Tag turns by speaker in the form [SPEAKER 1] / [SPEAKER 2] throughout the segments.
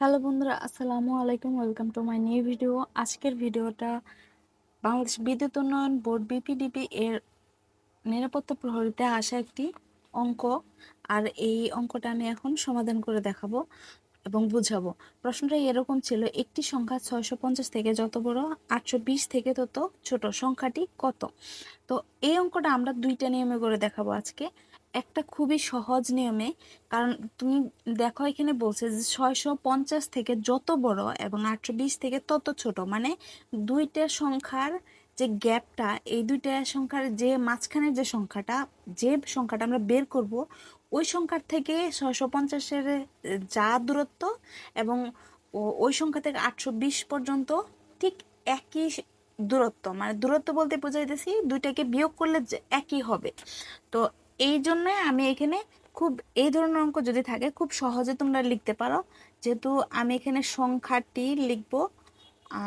[SPEAKER 1] Hello বন্ধুরা, আসসালামু আলাইকুম, welcome to my new video. আজকের ভিডিওটা বাংলাদেশ বিদ্যুৎ উন্নয়ন বোর্ড বিপিডিপি এর নিরাপত্তা প্রহরীতে আসা একটি অঙ্ক, আর এই অঙ্কটা আমি এখন সমাধান করে দেখাবো এবং বুঝাবো। প্রশ্নটা এরকম ছিল, একটি সংখ্যা ছয়শো পঞ্চাশ থেকে যত বড়, আটশো বিশ থেকে তত ছোট, সংখ্যাটি কত? তো এই অঙ্কটা আমরা দুইটা নিয়মে করে দেখাবো আজকে। একটা খুবই সহজ নিয়মে, কারণ তুমি দেখো এখানে বলছে যে ছয়শো পঞ্চাশ থেকে যত বড় এবং আটশো বিশ থেকে তত ছোট মানে দুইটা সংখ্যার যে গ্যাপটা, এই দুইটা সংখ্যার যে মাঝখানের যে সংখ্যাটা যে সংখ্যাটা আমরা বের করব, ওই সংখ্যার থেকে ছয়শো পঞ্চাশের যা দূরত্ব এবং ওই সংখ্যা থেকে আটশো বিশ পর্যন্ত ঠিক একই দূরত্ব মানে দূরত্ব বলতে বোঝাইতেছি দুইটাকে বিয়োগ করলে একই হবে। তো এই জন্য আমি এখানে খুব, এই ধরনের অঙ্ক যদি থাকে, খুব সহজে তোমরা লিখতে পারো। যেহেতু আমি এখানে সংখ্যাটি লিখব,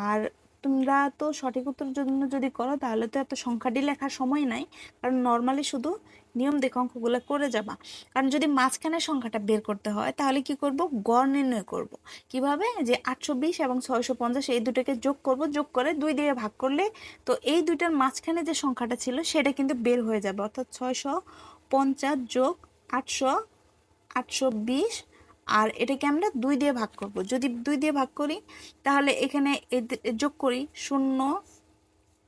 [SPEAKER 1] আর তোমরা তো সঠিক উত্তর জন্য যদি করো, তাহলে তো এত সংখ্যাটি লেখার সময় নাই। কারণ নর্মালি শুধু নিয়ম দেখে অঙ্কগুলো করে যাবা। কারণ যদি মাঝখানে সংখ্যাটা বের করতে হয়, তাহলে কি করব? গড় নির্ণয় করব। কীভাবে? যে আটশো বিশ এবং ছয়শো পঞ্চাশ এই দুটোকে যোগ করব, যোগ করে দুই দিয়ে ভাগ করলে তো এই দুইটার মাঝখানে যে সংখ্যাটা ছিল, সেটা কিন্তু বের হয়ে যাবে। অর্থাৎ ছয়শো পঞ্চাশ যোগ আটশো আটশো বিশ, আর এটাকে আমরা দুই দিয়ে ভাগ করব। যদি দুই দিয়ে ভাগ করি, তাহলে এখানে যোগ করি শূন্য,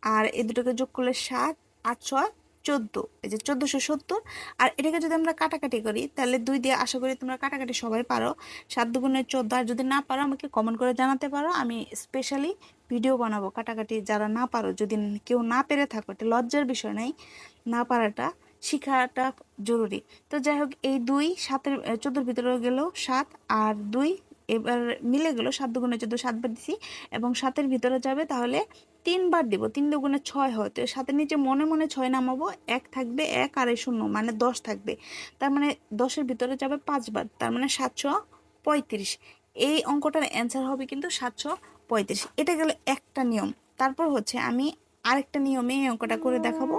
[SPEAKER 1] আর এ দুটোকে যোগ করলে সাত, আট, ছয়, চোদ্দ। এই যে চোদ্দোশো সত্তর। আর এটাকে যদি আমরা কাটাকাটি করি, তাহলে দুই দিয়ে আশা করি তোমরা কাটাকাটি সবাই পারো। সাত দুগুণের চোদ্দ, আর যদি না পারো, আমাকে কমেন্ট করে জানাতে পারো। আমি স্পেশালি ভিডিও বানাবো। কাটাকাটি যারা না পারো, যদি কেউ না পেরে থাকো, এটা লজ্জার বিষয় নাই, না পারাটা। শিখাটা জরুরি। তো যাই হোক এই দুই সাতের চোদ্দোর ভিতরে গেল সাত, আর দুই এবার মিলে গেল সাত দুগুণে চোদ্দ সাতবার দিছি, এবং সাতের ভিতরে যাবে তাহলে তিনবার দিব। তিন দুগুণে ছয় হয়, তো সাতের নিচে মনে মনে ছয় নামাবো, এক থাকবে এক আর শূন্য মানে দশ থাকবে। তার মানে দশের ভিতরে যাবে পাঁচবার তার মানে সাতশো পঁয়ত্রিশ। এই অঙ্কটার অ্যান্সার হবে কিন্তু সাতশো পঁয়ত্রিশ। এটা গেল একটা নিয়ম। তারপর হচ্ছে আমি আরেকটা নিয়মে এই অঙ্কটা করে দেখাবো।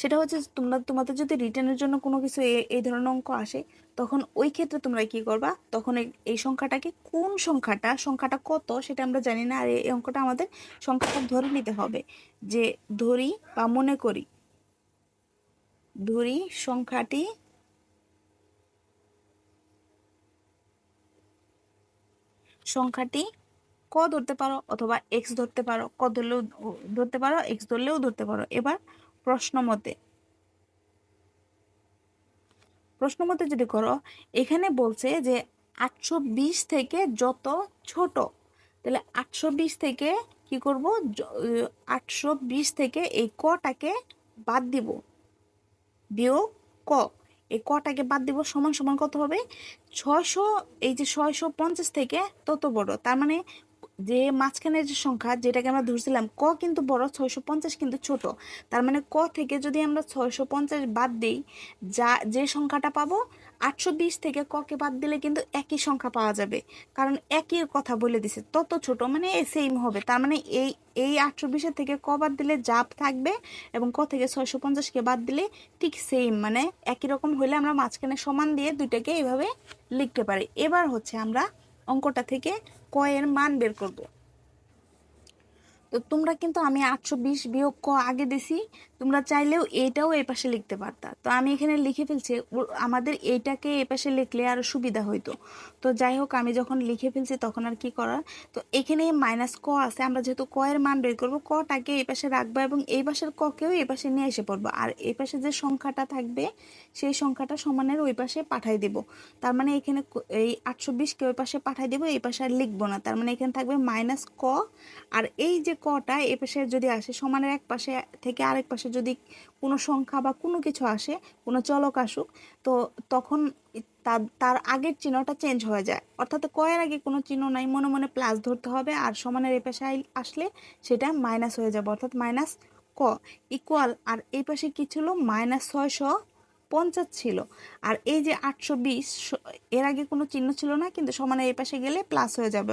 [SPEAKER 1] সেটা হচ্ছে তোমরা, তোমাদের যদি রিটার্নের জন্য কোনো কিছু এই ধরনের অঙ্ক আসে, তখন ওই ক্ষেত্রে তোমরা কি করবা? তখন এই সংখ্যাটাকে কোন সংখ্যাটা সংখ্যাটা কত সেটা আমরা জানি না, আর এই অঙ্কটা আমাদের সংখ্যাটা ধরে নিতে হবে। যে ধরি বা মনে করি, ধরি সংখ্যাটি সংখ্যাটি ক ধরতে পারো অথবা এক্স ধরতে পারো, ক ধরলেও ধরতে পারো এক্স ধরলেও ধরতে পারো। এবার প্রশ্ন মতে। প্রশ্ন মতে যদি করো, এখানে বলছে যে আটশো বিশ থেকে যত ছোট, তাহলে আটশো বিশ থেকে কি করব? আটশো বিশ থেকে এই কটাকে বাদ দিব। বিয়োগ ক, এই কটাকে বাদ দিব সমান সমান কত হবে? ছয়শো, এই যে ছয়শো পঞ্চাশ থেকে তত বড়। তার মানে যে মাঝখানের যে সংখ্যা যেটাকে আমরা ধরছিলাম, ক কিন্তু বড়, ছয়শো পঞ্চাশ কিন্তু ছোট। তার মানে ক থেকে যদি আমরা ছয়শো পঞ্চাশ বাদ দিই, যা, যে সংখ্যাটা পাবো, আটশো বিশ থেকে ককে বাদ দিলে কিন্তু একই সংখ্যা পাওয়া যাবে। কারণ একই কথা বলে দিছে, তত ছোট মানে সেম হবে। তার মানে এই এই আটশো বিশের থেকে ক বাদ দিলে জাপ থাকবে এবং ক থেকে ছয়শো পঞ্চাশকে বাদ দিলে ঠিক সেম মানে একই রকম হলে আমরা মাঝখানে সমান দিয়ে দুইটাকে এইভাবে লিখতে পারি। এবার হচ্ছে আমরা অঙ্কটা থেকে কয়ের মান বের করব। তো তোমরা কিন্তু আমি আটশো বিশ বিয়োগ ক আগে দিছি, তোমরা চাইলেও এটাও এই পাশে লিখতে পারতা। তো আমি এখানে লিখে ফেলছি আমাদের এইটাকে এই পাশে লিখলে আরও সুবিধা হইতো। তো যাই হোক, আমি যখন লিখে ফেলছি তখন আর কি করার? তো এখানে মাইনাস ক আছে, আমরা যেহেতু ক এর মান বের করব, কটাকে এই পাশে রাখব এবং এই পাশের ককেও এই পাশে নিয়ে এসে পড়ব। আর এই পাশে যে সংখ্যাটা থাকবে, সেই সংখ্যাটা সমানের ওই পাশে পাঠাই দেব। তার মানে এখানে এই আটশো বিশকে ওই পাশে পাঠাই দেবো, এই পাশে আর লিখব না। তার মানে এখানে থাকবে মাইনাস ক, আর এই যে কটা এ পাশে যদি আসে, সমানের এক পাশে থেকে আরেক পাশে যদি কোনো সংখ্যা বা কোনো কিছু আসে, কোনো চলক আসুক, তো তখন তার তার আগের চিহ্নটা চেঞ্জ হয়ে যায়। অর্থাৎ কয়ের আগে কোনো চিহ্ন নাই, মনে মনে প্লাস ধরতে হবে আর সমানের এই পাশে আসলে সেটা মাইনাস হয়ে যাবে, অর্থাৎ মাইনাস ক ইকুয়াল আর এই পাশে কি ছিল? মাইনাস ছয়শো পঞ্চাশ ছিল। আর এই যে আটশো বিশ এর আগে কোনো চিহ্ন ছিল না, কিন্তু সমানে এই পাশে গেলে প্লাস হয়ে যাবে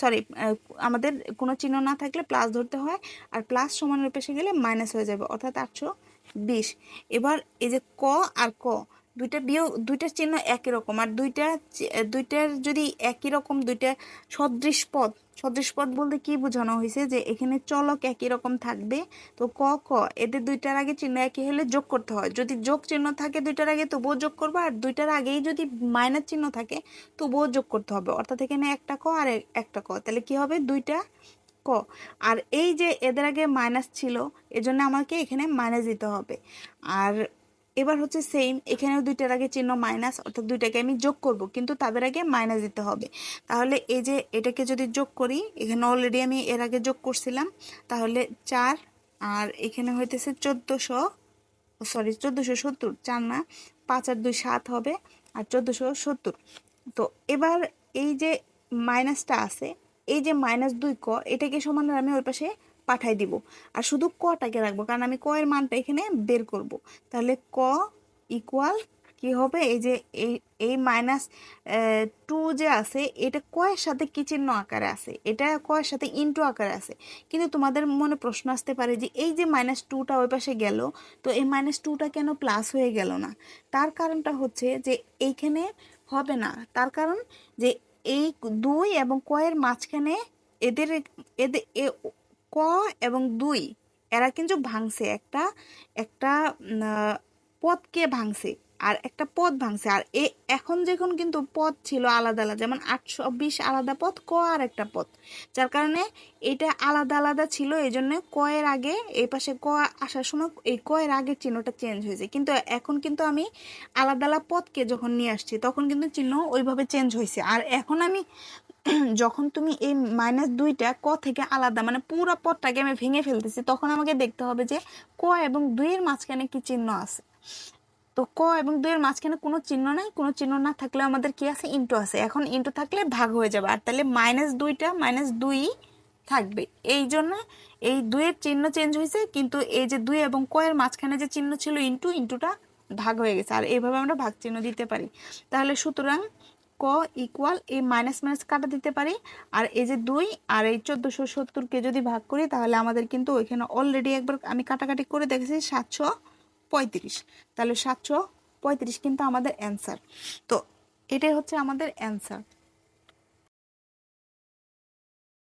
[SPEAKER 1] সরি আমাদের কোনো চিহ্ন না থাকলে প্লাস ধরতে হয়, আর প্লাস সমানের পাশে গেলে মাইনাস হয়ে যাবে, অর্থাৎ আটশো বিশ। এবার এই যে ক আর ক দুইটা বিয়োগ দুইটার চিহ্ন একই রকম। আর দুইটা দুইটার যদি একই রকম, দুইটা সদৃশ পদ সদৃশ পদ বলতে কি বোঝানো হয়েছে? যে এখানে চলক একই রকম থাকবে, তো ক ক, এদের দুইটার আগে চিহ্ন একই হলে যোগ করতে হয়। যদি যোগ চিহ্ন থাকে দুইটার আগে, তবুও যোগ করব, আর দুইটার আগেই যদি মাইনাস চিহ্ন থাকে, তবুও যোগ করতে হবে। অর্থাৎ এখানে একটা ক আর একটা ক। তাহলে কি হবে? দুইটা ক। আর এই যে এদের আগে মাইনাস ছিল, এজন্য আমাকে এখানে মাইনাস দিতে হবে। আর এবার হচ্ছে সেম এখানেও দুইটার আগে চিহ্ন মাইনাস অর্থাৎ দুইটাকে আমি যোগ করব, কিন্তু তাদের আগে মাইনাস দিতে হবে। তাহলে এই যে এটাকে যদি যোগ করি, এখানে অলরেডি আমি এর আগে যোগ করছিলাম, তাহলে চার, আর এখানে হইতেছে চোদ্দোশো সরি চোদ্দোশো সত্তর, চার না, পাঁচ আর দুই সাত হবে, আর চোদ্দোশো সত্তর। তো এবার এই যে মাইনাসটা আছে, এই যে মাইনাস দুই ক, এটাকে সমান আমি ওই পাশে পাঠাই দিব। আর শুধু কটাকে রাখব? কারণ আমি ক এর মানটা এখানে বের করব। তাহলে ক ইকুয়াল কি হবে? এই যে এই এই মাইনাস টু যে আছে, এটা কয়ের সাথে কি চিহ্ন আকারে আছে? এটা কয়ের সাথে ইন্টু আকারে আছে। কিন্তু তোমাদের মনে প্রশ্ন আসতে পারে যে এই যে মাইনাস টুটা ওই পাশে গেল, তো এই মাইনাস টুটা কেন প্লাস হয়ে গেল না? তার কারণটা হচ্ছে যে এইখানে হবে না। তার কারণ যে এই দুই এবং কয়ের মাঝখানে এদের এদের ক এবং দুই। এরা কিন্তু ভাঙছে। একটা একটা পদকে ভাঙছে আর একটা পদ ভাঙছে। আর এ, এখন যখন কিন্তু পদ ছিল আলাদা আলাদা, যেমন আটশো বিশ আলাদা পদ, ক আর একটা পদ। যার কারণে এটা আলাদা আলাদা ছিল এই জন্য ক এর আগে, এই পাশে ক আসার সময় এই ক এর আগের চিহ্নটা চেঞ্জ হয়েছে। কিন্তু এখন কিন্তু আমি আলাদা আলাদা পদকে যখন নিয়ে আসছি, তখন কিন্তু চিহ্ন ওইভাবে চেঞ্জ হয়েছে। আর এখন আমি যখন তুমি এই মাইনাস দুইটা ক থেকে আলাদা মানে পুরো পদটাকে আমি ভেঙে ফেলতেছি, তখন আমাকে দেখতে হবে যে ক এবং দুইয়ের মাঝখানে কি চিহ্ন আছে। তো ক এবং দুইয়ের মাঝখানে কোনো চিহ্ন নাই, কোনো চিহ্ন না থাকলে আমাদের কি আছে? ইন্টু আছে। এখন ইন্টু থাকলে ভাগ হয়ে যাবে। আর তাহলে মাইনাস দুইটা মাইনাস দুই থাকবে। এই জন্য এই দুইয়ের চিহ্ন চেঞ্জ হয়েছে, কিন্তু এই যে দুই এবং ক এর মাঝখানে যে চিহ্ন ছিল ইন্টু ইন্টুটা ভাগ হয়ে গেছে। আর এইভাবে আমরা ভাগ চিহ্ন দিতে পারি। তাহলে সুতরাং ক ইকুয়াল এই মাইনাস মাইনাস কাটা দিতে পারি। আর এই যে দুই আর এই চোদ্দোশো সত্তরকে যদি ভাগ করি, তাহলে আমাদের কিন্তু ওইখানে অলরেডি একবার আমি কাটাকাটি করে দেখেছি সাতশো পঁয়ত্রিশ। তাহলে সাতশো পঁয়ত্রিশ কিন্তু আমাদের অ্যান্সার তো এটাই হচ্ছে আমাদের অ্যান্সার